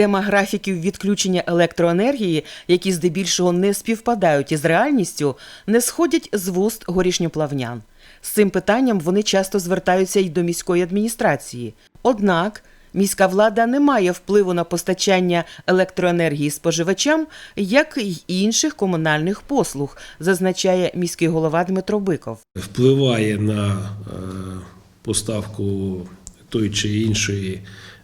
Тема графіків відключення електроенергії, які здебільшого не співпадають із реальністю, не сходять з вуст горішньоплавнян. З цим питанням вони часто звертаються й до міської адміністрації. Однак міська влада не має впливу на постачання електроенергії споживачам, як й інших комунальних послуг, зазначає міський голова Дмитро Биков. впливає на е, поставку тої чи іншої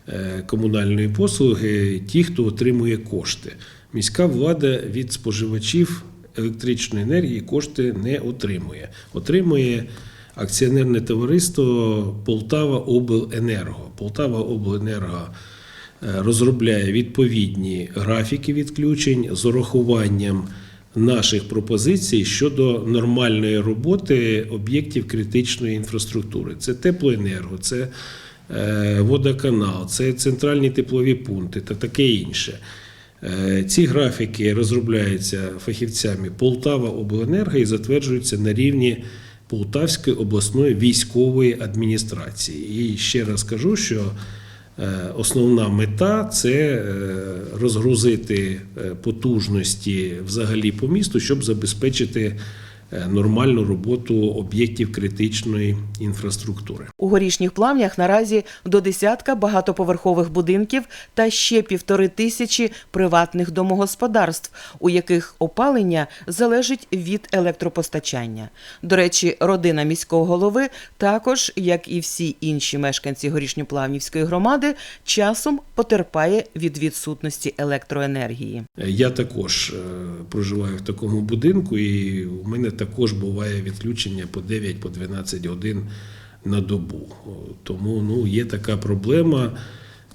е, комунальної послуги ті, хто отримує кошти. Міська влада від споживачів електричної енергії кошти не отримує. Отримує акціонерне товариство Полтава Обленерго. Полтава Обленерго е, розробляє відповідні графіки відключень з урахуванням наших пропозицій щодо нормальної роботи об'єктів критичної інфраструктури. Це теплоенерго, це водоканал, це центральні теплові пункти та таке інше. Е, Ці графіки розробляються фахівцями Полтава Обленерго і затверджуються на рівні Полтавської обласної військової адміністрації. І ще раз кажу, що е, основна мета це е, розгрузити е, потужності взагалі по місту, щоб забезпечити е, нормальну роботу об'єктів критичної інфраструктури. У горішніх плавнях наразі до десятка багатоповерхових будинків та ще півтори тисячі приватних домогосподарств, у яких опалення залежить від електропостачання. До речі, родина міського голови також, як і всі інші мешканці горішньоплавнівської громади, часом потерпає від відсутності електроенергії. Я також е, проживаю в такому будинку, і у мене також буває відключення по 9 по 12 годин на добу. Тому ну, є така проблема,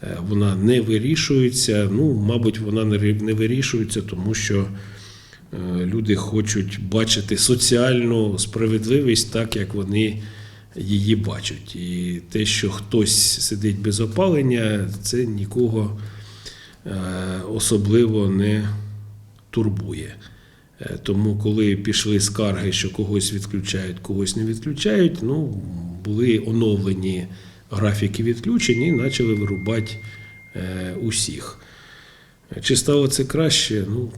е, вона не вирішується. Ну, мабуть, вона не вирішується, тому що е, люди хочуть бачити соціальну справедливість так, як вони її бачать. І те, що хтось сидить без опалення, це нікого е, особливо не турбує. Е, Тому, коли пішли скарги, що когось відключають, когось не відключають, ну, були оновлені графіки відключень і почали вирубати е, усіх. Чи стало це краще? Ну,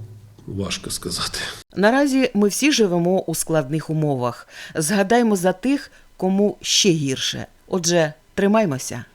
важко сказати. Наразі ми всі живемо у складних умовах. Згадаймо за тих, кому ще гірше. Отже, тримаймося.